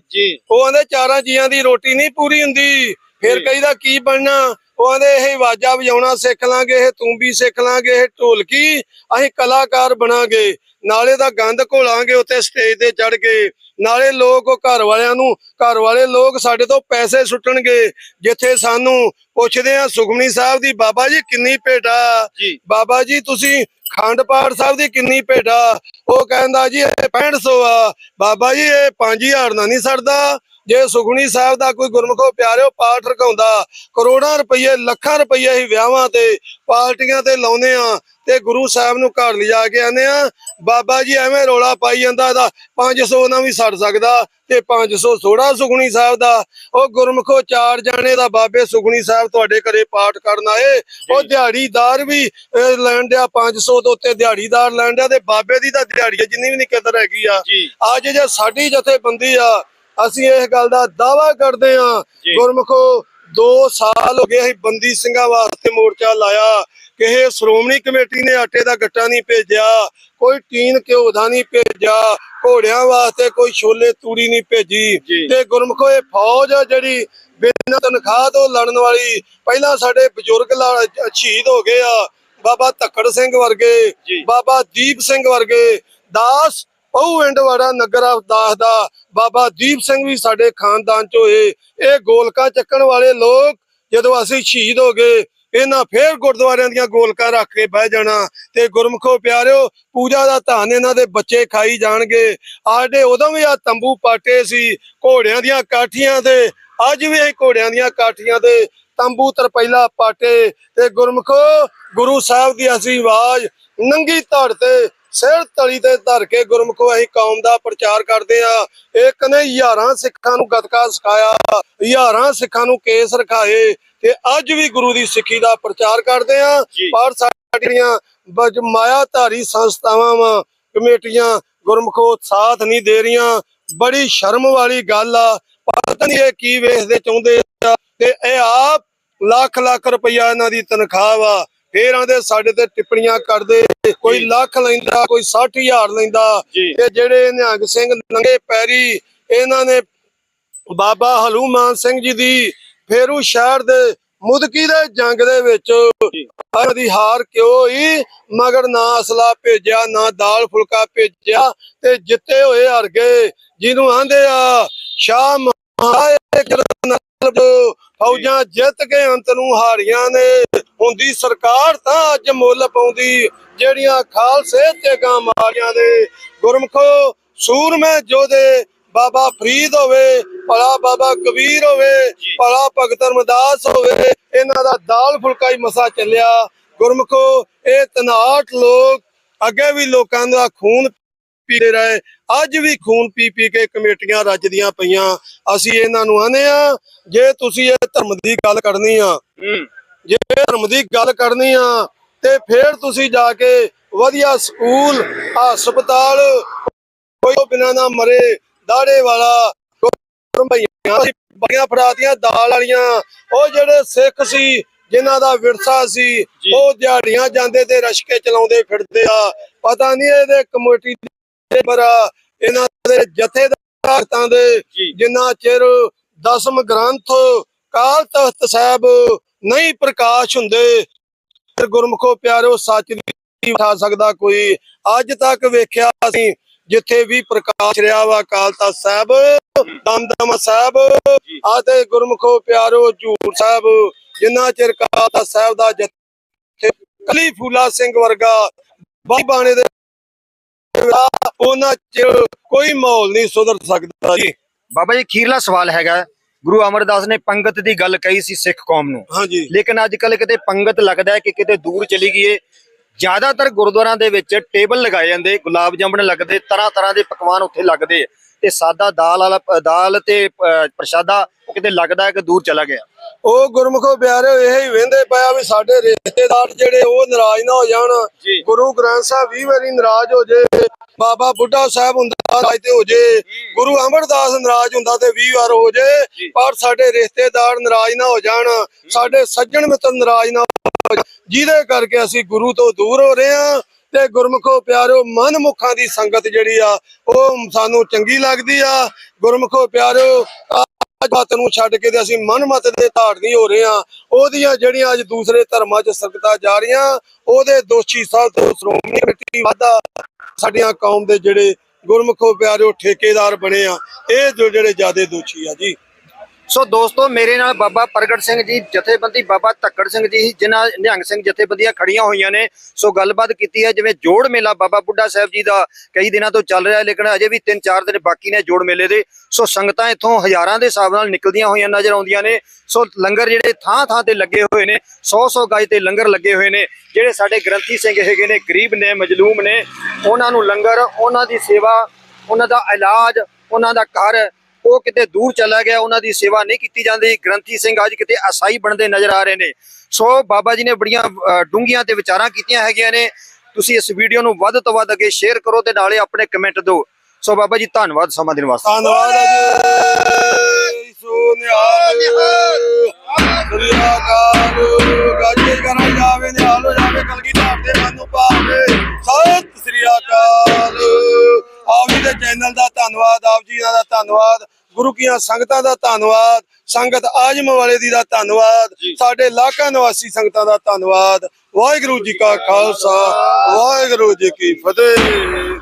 ਉਹ ਆਂਦੇ ਚਾਰਾਂ ਜੀਆਂ ਦੀ ਰੋਟੀ ਨਹੀਂ ਪੂਰੀ ਹੁੰਦੀ। ਫਿਰ। ਕਹੀਦਾ ਕੀ ਬਣਨਾ? ਉਹ ਆਂਦੇ ਇਹ ਵਾਜਾ ਵਜਾਉਣਾ ਸਿੱਖ ਲਾਂਗੇ ਇਹ ਤੂੰਬੀ ਸਿੱਖ ਲਾਂਗੇ ਇਹ ਢੋਲਕੀ ਅਸੀਂ ਕਲਾਕਾਰ ਬਣਾਂਗੇ। ਨਾਲੇ ਦਾ ਗੰਦ ਘੋਲਾਂਗੇ ਉੱਤੇ ਸਟੇਜ ਤੇ ਚੜ ਕੇ। ਨਾਲੇ ਲੋਕ ਉਹ ਘਰ ਵਾਲਿਆਂ ਨੂੰ ਘਰ ਵਾਲੇ ਲੋਕ ਸਾਡੇ ਤੋਂ ਪੈਸੇ ਸੁੱਟਣਗੇ। ਜਿੱਥੇ ਸਾਨੂੰ ਪੁੱਛਦੇ ਆ ਸੁਖਮਨੀ ਸਾਹਿਬ ਦੀ ਬਾਬਾ ਜੀ ਕਿੰਨੀ ਭੇਟਾ? ਬਾਬਾ ਜੀ ਤੁਸੀਂ ਖੰਡ ਪਾਠ ਸਾਹਿਬ ਦੀ ਕਿੰਨੀ ਭੇਟਾ? ਉਹ ਕਹਿੰਦਾ ਜੀ ਇਹ 6500 ਆ। ਬਾਬਾ ਜੀ ਇਹ 5000 ਨਾਲ ਨਹੀਂ ਸਰਦਾ ਜੇ ਸੁਖਣੀ ਸਾਹਿਬ ਦਾ ਕੋਈ ਗੁਰਮੁਖੋ ਪਿਆਰਿਓ ਪਾਠ ਰਖਾਉਂਦਾ ਕਰੋੜਾਂ ਰੁਪਏ ਲੱਖਾਂ ਰੁਪਏ ਹੀ ਵਿਆਹਾਂ ਤੇ ਪਾਰਟੀਆਂ ਤੇ ਲਾਉਨੇ ਆ ਤੇ ਗੁਰੂ ਸਾਹਿਬ ਨੂੰ ਘਰ ਲਿਜਾ ਕੇ ਆਨੇ ਆ ਬਾਬਾ ਜੀ ਐਵੇਂ ਰੋਲਾ ਪਾਈ ਜਾਂਦਾ ਇਹਦਾ 500 ਨਾਲ ਵੀ ਸੜ ਸਕਦਾ ਤੇ 500 ਥੋੜਾ ਸੁਖਣੀ ਸਾਹਿਬ ਦਾ। ਉਹ ਗੁਰਮੁਖੋ ਚਾਰ ਜਾਣੇ ਦਾ ਬਾਬੇ ਸੁਖਣੀ ਸਾਹਿਬ ਤੁਹਾਡੇ ਘਰੇ ਪਾਠ ਕਰਨ ਆਏ। ਉਹ ਦਿਹਾੜੀਦਾਰ ਵੀ ਲੈਣ ਡਿਆ 500 ਤੋਂ ਉੱਤੇ ਦਿਹਾੜੀਦਾਰ ਲੈਣ ਡਿਆ ਤੇ ਬਾਬੇ ਦੀ ਤਾਂ ਦਿਹਾੜੀ ਜਿੰਨੀ ਵੀ ਨਹੀਂ ਕਦਰ ਹੈਗੀ ਆ। ਅੱਜ ਜੇ ਸਾਡੀ ਜਥੇਬੰਦੀ ਆ ਅਸੀਂ ਇਸ ਗੱਲ ਦਾ ਦਾਵਾ ਕਰਦੇ ਜੀ। ਗੁਰਮੁਖੋ 2 ਸਾਲ ਹੋ ਗਏ ਅਸੀਂ ਬੰਦੀ ਸਿੰਘਾਂ ਵਾਸਤੇ ਮੋਰਚਾ ਲਾਇਆ ਕਿਸੇ ਸ਼੍ਰੋਮਣੀ ਕਮੇਟੀ ਨੇ ਆਟੇ ਦਾ ਗੱਟਾ ਨਹੀਂ ਭੇਜਿਆ ਕੋਈ ਟੀਨ ਘਿਓ ਦਾ ਨਹੀਂ ਭੇਜਿਆ ਘੋੜਿਆਂ ਵਾਸਤੇ ਕੋਈ ਛੋਲੇ ਤੂੜੀ ਨਹੀਂ ਭੇਜੀ। ਤੇ ਗੁਰਮੁਖੋ ਇਹ ਫੌਜ ਆ ਜਿਹੜੀ ਬਿਨਾਂ ਤਨਖਾਹ ਤੋਂ ਲੜਨ ਵਾਲੀ ਪਹਿਲਾਂ ਸਾਡੇ ਬਜ਼ੁਰਗ ਸ਼ਹੀਦ ਹੋ ਗਏ ਆ ਬਾਬਾ ਧੱਕੜ ਸਿੰਘ ਵਰਗੇ। ਬਾਬਾ ਦੀਪ ਸਿੰਘ ਵਰਗੇ ਦਾਸ ਉਹ ਇੰਡਵਾੜਾ ਨਗਰ ਦਾਸ ਦਾ ਬਾਬਾ ਦੀਪ ਸਿੰਘ ਵੀ ਸਾਡੇ ਖਾਨਦਾਨ ਚ ਹੋਏ ਇਹ ਗੋਲਕਾਂ ਚੱਕਣ ਵਾਲੇ ਲੋਕ ਜਦੋਂ ਅਸੀਂ ਸ਼ਹੀਦ ਹੋ ਗਏ, ਇਹਨਾਂ ਫੇਰ ਗੁਰਦੁਆਰਿਆਂ ਦੀਆਂ ਗੋਲਕਾਂ ਰੱਖ ਕੇ ਬਹਿ ਜਾਣਾ। ਤੇ ਗੁਰਮਖੋ ਪਿਆਰਿਓ, ਪੂਜਾ ਦਾ ਧਨ ਇਹਨਾਂ ਦੇ ਬੱਚੇ ਖਾਈ ਜਾਣਗੇ। ਆਡੇ ਉਦੋਂ ਵੀ ਆ ਤੰਬੂ ਪਾਟੇ ਸੀ, ਘੋੜਿਆਂ ਦੀਆਂ ਕਾਠੀਆਂ ਤੇ ਅੱਜ ਵੀ ਇਹ ਘੋੜਿਆਂ ਦੀਆਂ ਕਾਠੀਆਂ ਤੇ ਤੰਬੂ ਤਰਪੈਲਾ ਪਾਟੇ। ਤੇ ਗੁਰਮਖੋ, ਗੁਰੂ ਸਾਹਿਬ ਦੀ ਅਸੀਂ ਆਵਾਜ਼ ਨੰਗੀ ਧੜ ਤੇ ਸਿਰ ਤਲੀ ਤੇ ਧਰ ਕੇ ਗੁਰਮਖੋ ਅਸੀਂ ਕੌਮ ਦਾ ਪ੍ਰਚਾਰ ਕਰਦੇ ਆ ਇੱਕ ਨੇ ਹਜ਼ਾਰਾਂ ਸਿੱਖਾਂ ਨੂੰ ਗਤਕਾ ਸਿਖਾਇਆ ਹਜ਼ਾਰਾਂ ਸਿੱਖਾਂ ਨੂੰ ਕੇਸ ਰਖਾਏ ਤੇ ਅੱਜ ਵੀ ਗੁਰੂ ਦੀ ਸਿੱਖੀ ਦਾ ਪ੍ਰਚਾਰ ਕਰਦੇ ਆ। ਪਰ ਸਾਡੀਆਂ ਮਾਇਆਧਾਰੀ ਸੰਸਥਾਵਾਂ ਵਾਂ ਕਮੇਟੀਆਂ ਗੁਰਮਖੋ ਸਾਥ ਨਹੀਂ ਦੇ ਰਹੀਆਂ। ਬੜੀ ਸ਼ਰਮ ਵਾਲੀ ਗੱਲ ਆ। ਪਤਾ ਨਹੀਂ ਇਹ ਕੀ ਵੇਖਦੇ ਚਾਹੁੰਦੇ ਆ। ਤੇ ਇਹ ਆਪ ਲੱਖ ਲੱਖ ਰੁਪਈਆ ਇਹਨਾਂ ਦੀ ਤਨਖਾਹ ਵਾ। ਫੇਰ ਆਂਦੇ ਸਾਡੇ ਤੇ ਟਿੱਪਣੀਆਂ ਕਰਦੇ ਕੋਈ। ਲੱਖ ਲੈਂਦਾ ਕੋਈ 60000 ਲੈਂਦਾ। ਤੇ ਜਿਹੜੇ ਨਿਹੰਗ ਸਿੰਘ ਨੰਗੇ ਪੈਰੀ ਇਹਨਾਂ ਨੇ ਬਾਬਾ ਹਲੂਮਾਨ ਸਿੰਘ ਜੀ ਦੀ ਫੇਰੂ ਸ਼ਹਿਰ ਦੇ ਮੁਦਕੀ ਦੇ ਜੰਗ ਦੇ ਵਿੱਚ ਹਰ ਦੀ ਹਾਰ ਕਿਉਂ ਹੋਈ ਮਗਰ ਨਾ ਅਸਲਾ ਭੇਜਿਆ ਨਾ ਦਾਲ ਫੁਲਕਾ ਭੇਜਿਆ ਤੇ ਜਿੱਤੇ ਹੋਏ ਹਰ ਗਏ ਜਿਹਨੂੰ ਆਂਦੇ ਆ ਸ਼ਾਹ ਮਹਾਏ ਕਿਰਨ ਫੌਜਾਂ ਜਿੱਤ ਕੇ ਅੰਤ ਨੂੰ ਹਾਰੀਆਂ ਨੇ। ਹੁੰਦੀ ਸਰਕਾਰ ਤਾਂ ਅੱਜ ਮੁੱਲ ਪਾਉਂਦੀ ਜਿਹੜੀਆਂ ਖਾਲਸੇ ਤੇ ਗਾਂ ਮਾਰੀਆਂ ਦੇ ਗੁਰਮਖੋ ਸੂਰਮੇ ਜੋਧੇ ਬਾਬਾ ਫਰੀਦ ਹੋਵੇ ਭਲਾ ਬਾਬਾ ਕਬੀਰ ਹੋਵੇ ਭਲਾ ਭਗਤ ਰਮਦਾਸ ਹੋਵੇ ਇਹਨਾਂ ਦਾ ਦਾਲ ਫੁਲਕਾ ਹੀ ਮਸਾ ਚੱਲਿਆ। ਗੁਰਮਖੋ ਇਹ ਤਨਾਟ ਲੋਕ ਅੱਗੇ ਵੀ ਲੋਕਾਂ ਦਾ ਖੂਨ ਪੀਦੇ ਰਹੇ। ਅੱਜ ਵੀ ਖੂਨ ਪੀ ਪੀ ਕੇ ਕਮੇਟੀਆਂ ਰੱਜਦੀਆਂ ਪਈਆਂ। ਅਸੀਂ ਇਹਨਾਂ ਨੂੰ ਆਨੇ ਆ ਜੇ ਤੁਸੀਂ ਇਹ ਧਰਮ ਦੀ ਗੱਲ ਕਰਨੀ ਆ ਜੇ ਧਰਮ ਦੀ ਗੱਲ ਕਰਨੀ ਆ ਤੇ ਫਿਰ ਤੁਸੀਂ ਜਾ ਕੇ ਵਧੀਆ ਸਕੂਲ ਹਸਪਤਾਲ ਕੋਈ ਬਿਨਾ ਨਾ ਮਰੇ ਦਾੜੇ ਵਾਲਾ ਭਈਆਂ ਬੜੀਆਂ ਫਰਾਤੀਆਂ ਦਾਲ ਵਾਲੀਆਂ। ਉਹ ਜਿਹੜੇ ਸਿੱਖ ਸੀ ਜਿਨ੍ਹਾਂ ਦਾ ਵਿਰਸਾ ਸੀ। ਉਹ ਦਿਹਾੜੀਆਂ ਜਾਂਦੇ ਤੇ ਰਸ਼ਕੇ ਚਲਾਉਂਦੇ ਫਿਰਦੇ ਆ। ਪਤਾ ਨਹੀਂ ਇਹਦੇ ਕਮੇਟੀ ਪਰ ਇਹਨਾਂ ਦੇ ਜਥੇਦਾਰਾਂ ਦੇ ਜਿੰਨਾ ਚਿਰ ਦਸਮ ਗ੍ਰੰਥ ਕਾਲ ਤਖਤ ਸਾਹਿਬ ਨਹੀਂ ਪ੍ਰਕਾਸ਼ ਹੁੰਦੇ ਗੁਰਮਖੋ ਪਿਆਰਿਓ ਸੱਚ ਨਹੀਂ ਉਠਾ ਸਕਦਾ ਕੋਈ ਅੱਜ ਤੱਕ ਵੇਖਿਆ ਅਸੀਂ ਜਿੱਥੇ ਵੀ ਪ੍ਰਕਾਸ਼ ਰਿਹਾ ਵਾ ਕਾਲ ਤਖਤ ਸਾਹਿਬ ਦਮਦਮਾ ਸਾਹਿਬ ਜੀ। ਆ ਤੇ ਗੁਰਮਖੋ ਪਿਆਰਿਓ ਝੂਰ ਸਾਹਿਬ ਜਿੰਨਾ ਚਿਰ ਕਾਲ ਤਖਤ ਸਾਹਿਬ ਦਾ ਜਥੇ ਕਲੀ ਫੂਲਾ ਸਿੰਘ ਵਰਗਾ ਬਾਣੇ ਦੇ ਉਹਨਾਂ ਚ ਕੋਈ ਮਾਹੌਲ ਨਹੀਂ ਸੁਧਰ ਸਕਦਾ ਜੀ। ਬਾਬਾ ਜੀ ਖੀਰਲਾ ਸਵਾਲ ਹੈਗਾ। ਗੁਰੂ ਅਮਰਦਾਸ ਨੇ ਪੰਗਤ ਦੀ ਗੱਲ ਕਹੀ ਸੀ ਸਿੱਖ ਕੌਮ ਨੂੰ। ਹਾਂਜੀ। ਲੇਕਿਨ ਅੱਜ ਕੱਲ ਕਿਤੇ ਪੰਗਤ ਲੱਗਦਾ ਹੈ ਕਿ ਕਿਤੇ ਦੂਰ ਚਲੀ ਗਈ ਏ। ਜ਼ਿਆਦਾਤਰ ਗੁਰਦੁਆਰਾਂ ਦੇ ਵਿੱਚ ਟੇਬਲ ਲਗਾਏ ਜਾਂਦੇ ਗੁਲਾਬ ਜਾਮਣ ਲੱਗਦੇ ਤਰ੍ਹਾਂ ਤਰ੍ਹਾਂ ਦੇ ਪਕਵਾਨ ਉੱਥੇ ਲੱਗਦੇ। ਆ ਤੇ ਸਾਦਾ ਦਾਲ ਵਾਲਾ ਦਾਲ ਤੇ ਪ੍ਰਸ਼ਾਦਾ ਉਹ ਕਿਤੇ ਲੱਗਦਾ ਹੈ ਕਿ ਦੂਰ ਚਲਾ ਗਿਆ? ਉਹ ਗੁਰਮਖੋ ਪਿਆਰਿਓ ਇਹ ਹੀ ਵਹਿੰਦੇ ਪਿਆ ਵੀ ਸਾਡੇ ਰਿਸ਼ਤੇਦਾਰ ਜਿਹੜੇ ਉਹ ਨਾਰਾਜ਼ ਨਾ ਹੋ ਜਾਣ। ਗੁਰੂ ਗ੍ਰੰਥ ਸਾਹਿਬ 20 ਵਾਰੀ ਨਾਰਾਜ਼ ਹੋ ਜੇ ਬਾਬਾ ਬੁੱਢਾ ਸਾਹਿਬ ਹੁੰਦਾ ਨਾਰਾਜ਼ ਤੇ ਹੋ ਜੇ ਗੁਰੂ ਅਮਰਦਾਸ ਨਾਰਾਜ਼ ਹੁੰਦਾ ਤੇ 20 ਵਾਰ ਹੋ ਜੇ। ਪਰ ਸਾਡੇ ਰਿਸ਼ਤੇਦਾਰ ਨਾਰਾਜ਼ ਨਾ ਹੋ ਜਾਣ ਸਾਡੇ ਸੱਜਣ ਮਿੱਤਰ ਨਾਰਾਜ਼ ਨਾ ਜਿਹਦੇ ਕਰਕੇ ਅਸੀਂ ਗੁਰੂ ਤੋਂ ਦੂਰ ਹੋ ਰਹੇ ਹਾਂ ਤੇ ਗੁਰਮਖੋ ਪਿਆਰਿਓ ਮਨ ਮੁਖਾਂ ਦੀ ਸੰਗਤ ਜਿਹੜੀ ਆ, ਉਹ ਸਾਨੂੰ ਚੰਗੀ ਲੱਗਦੀ ਆ। ਗੁਰਮਖੋ ਪਿਆਰਿਓ ਮਤ ਨੂੰ ਛੱਡ ਕੇ ਤੇ ਅਸੀਂ ਮਨਮਤ ਦੇ ਧਾਰਨੀ ਹੋ ਰਹੇ ਆ। ਉਹਦੀਆਂ ਜਿਹੜੀਆਂ ਅੱਜ ਦੂਸਰੇ ਧਰਮਾਂ 'ਚ ਸੰਗਤਾਂ ਜਾ ਰਹੀਆਂ, ਉਹਦੇ ਦੋਸ਼ੀ ਸਭ ਤੋਂ ਸ਼੍ਰੋਮਣੀ ਕਮੇਟੀ ਵਾਦਾ ਸਾਡੀਆਂ ਕੌਮ ਦੇ ਜਿਹੜੇ ਗੁਰਮਖੋ ਪਿਆਰਿਓ ਠੇਕੇਦਾਰ ਬਣੇ ਆ, ਇਹ ਜੋ ਜਿਹੜੇ ਜਿਆਦੇ ਦੋਸ਼ੀ ਆ ਜੀ। ਸੋ ਦੋਸਤੋ, ਮੇਰੇ ਨਾਲ ਬਾਬਾ ਪ੍ਰਗਟ ਸਿੰਘ ਜੀ, ਜਥੇਬੰਦੀ ਬਾਬਾ ਧੱਕੜ ਸਿੰਘ ਜੀ ਜਿਨ੍ਹਾਂ ਨਿਹੰਗ ਸਿੰਘ ਜਥੇਬੰਦੀਆਂ ਖੜੀਆਂ ਹੋਈਆਂ ਨੇ। ਸੋ ਗੱਲਬਾਤ ਕੀਤੀ ਹੈ, ਜਿਵੇਂ ਜੋੜ ਮੇਲਾ ਬਾਬਾ ਬੁੱਢਾ ਸਾਹਿਬ ਜੀ ਦਾ ਕਈ ਦਿਨਾਂ ਤੋਂ ਚੱਲ ਰਿਹਾ, ਲੇਕਿਨ ਅਜੇ ਵੀ 3-4 ਦਿਨ ਬਾਕੀ ਨੇ ਜੋੜ ਮੇਲੇ ਦੇ। ਸੋ ਸੰਗਤਾਂ ਇੱਥੋਂ ਹਜ਼ਾਰਾਂ ਦੇ ਹਿਸਾਬ ਨਾਲ ਨਿਕਲਦੀਆਂ ਹੋਈਆਂ ਨਜ਼ਰ ਆਉਂਦੀਆਂ ਨੇ। ਸੋ ਲੰਗਰ ਜਿਹੜੇ ਥਾਂ ਥਾਂ ਤੇ ਲੱਗੇ ਹੋਏ ਨੇ 100-100 ਗਜ ਤੇ ਲੰਗਰ ਲੱਗੇ ਹੋਏ ਨੇ, ਜਿਹੜੇ ਸਾਡੇ ਗ੍ਰੰਥੀ ਸਿੰਘ ਹੈਗੇ ਨੇ, ਗਰੀਬ ਨੇ, ਮਜਲੂਮ ਨੇ, ਉਹਨਾਂ ਨੂੰ ਲੰਗਰ, ਉਹਨਾਂ ਦੀ ਸੇਵਾ, ਉਹਨਾਂ ਦਾ ਇਲਾਜ, ਉਹਨਾਂ ਦਾ ਘਰ ਉਹ ਕਿਤੇ ਦੂਰ ਚਲਾ ਗਿਆ ਉਹਨਾਂ ਦੀ ਸੇਵਾ ਨਹੀਂ ਕੀਤੀ ਜਾਂਦੀ। ਗ੍ਰੰਥੀ ਸਿੰਘ ਅੱਜ ਕਿਤੇ ਅਸਾਈ ਬਣਦੇ ਨਜ਼ਰ ਆ ਰਹੇ ਨੇ। ਸੋ ਬਾਬਾ ਜੀ ਨੇ ਬੜੀਆਂ ਅ, ਤੇ ਵਿਚਾਰਾਂ ਕੀਤੀਆਂ ਹੈਗੀਆਂ ਨੇ। ਤੁਸੀਂ ਇਸ ਵੀਡੀਓ ਨੂੰ ਵੱਧ ਤੋਂ ਵੱਧ ਅੱਗੇ ਸ਼ੇਅਰ ਕਰੋ ਤੇ ਨਾਲੇ ਆਪਣੇ ਕਮੈਂਟ ਦਿਓ। ਸੋ ਬਾਬਾ ਜੀ ਧੰਨਵਾਦ ਸਮਾਂ ਦੇਣ ਵਾਸਤੇ। ਧੰਨਵਾਦ ਜੀ। ਸੋ ਨਿਹਾਲ ਸ੍ਰੀ ਅਕਾਲ ਕਰਾਂ ਜਾਵੇ ਨਿਹਾਲ ਹੋ ਜਾਵੇ ਕਲਗੀ ਧਾਰ ਦੇ ਮਨ ਨੂੰ ਭਾਵੇ। ਸਤਿ ਸ੍ਰੀ ਅਕਾਲ। ਆਪ ਜੀ ਦੇ ਚੈਨਲ ਦਾ ਧੰਨਵਾਦ ਆਪ ਜੀ ਦਾ ਧੰਨਵਾਦ। ਗੁਰੂ ਕੀਆਂ ਸੰਗਤਾਂ ਦਾ ਧੰਨਵਾਦ। ਸੰਗਤ ਆਜਮ ਵਾਲੇ ਦੀ ਦਾ ਧੰਨਵਾਦ। ਸਾਡੇ ਇਲਾਕਾ ਨਿਵਾਸੀ ਸੰਗਤਾਂ ਦਾ ਧੰਨਵਾਦ। ਵਾਹਿਗੁਰੂ ਜੀ ਕਾ ਖਾਲਸਾ ਵਾਹਿਗੁਰੂ ਜੀ ਕੀ ਫਤਿਹ।